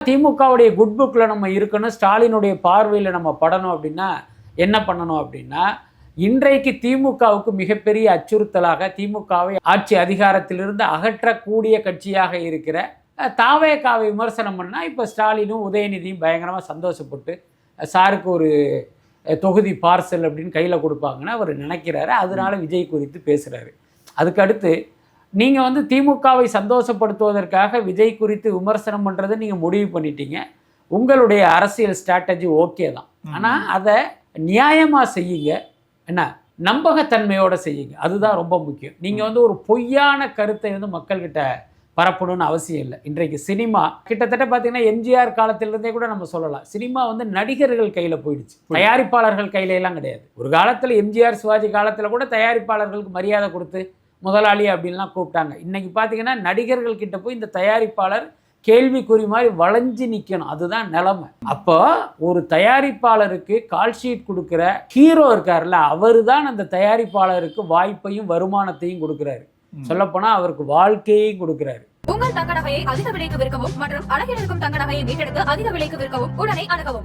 திமுகவுடைய குட் புக்கில் நம்ம இருக்கணும் ஸ்டாலினுடைய பார்வையில் நம்ம படணும் அப்படின்னா என்ன பண்ணணும் அப்படின்னா இன்றைக்கு திமுகவுக்கு மிகப்பெரிய அச்சுறுத்தலாக திமுகவை ஆட்சி அதிகாரத்திலிருந்து அகற்றக்கூடிய கட்சியாக இருக்கிற அஹ், தாவேகாவை விமர்சனம் பண்ணால் இப்போ ஸ்டாலினும் உதயநிதியும் பயங்கரமாக சந்தோஷப்பட்டு சாருக்கு ஒரு தொகுதி பார்சல் அப்படின்னு கையில் கொடுப்பாங்கன்னு அவர் நினைக்கிறாரு. அதனால விஜய் குறித்து பேசுகிறாரு அதுக்கு அடுத்து நீங்கள் வந்து திமுகவை சந்தோஷப்படுத்துவதற்காக விஜய் குறித்து விமர்சனம் பண்ணுறதை நீங்கள் முடிவு பண்ணிட்டீங்க. உங்களுடைய அரசியல் ஸ்ட்ராட்டஜி ஓகே தான். ஆனால் அதை நியாயமாக செய்யுங்க. என்ன? நம்பகத்தன்மையோட செய்யுங்க. அதுதான் ரொம்ப முக்கியம். நீங்கள் வந்து ஒரு பொய்யான கருத்தை வந்து மக்கள்கிட்ட பரப்பணும்னு அவசியம் இல்லை. இன்றைக்கு சினிமா கிட்டத்தட்ட பார்த்தீங்கன்னா எம்ஜிஆர் காலத்திலிருந்தே கூட நம்ம சொல்லலாம். சினிமா வந்து நடிகர்கள் கையில் போயிடுச்சு. தயாரிப்பாளர்கள் கையில எல்லாம் கிடையாது. ஒரு காலத்தில் எம்ஜிஆர் சிவாஜி காலத்தில் கூட தயாரிப்பாளர்களுக்கு மரியாதை கொடுத்து முதலாளி அப்படின்லாம் கூப்பிட்டாங்க. இன்னைக்கு பார்த்தீங்கன்னா நடிகர்கள் கிட்ட போய் இந்த தயாரிப்பாளர் கேள்விக்குறி மாதிரி வளைஞ்சு நிற்கணும் அதுதான் நிலைமை. அப்போ ஒரு தயாரிப்பாளருக்கு கால் ஷீட் கொடுக்குற ஹீரோ இருக்கார்ல அவர் தான் அந்த தயாரிப்பாளருக்கு வாய்ப்பையும் வருமானத்தையும் கொடுக்குறாரு. சொல்லப்போனால் அவருக்கு வாழ்க்கையையும் கொடுக்குறாரு. உங்கள் தங்க நகையை அதிக விலைக்கு விற்கவும் மற்றும் அழகில் இருக்கும் தங்க நகையை மீட்டெடுத்து அதிக விலைக்கு விற்கவும் உடனே அணுகவும்.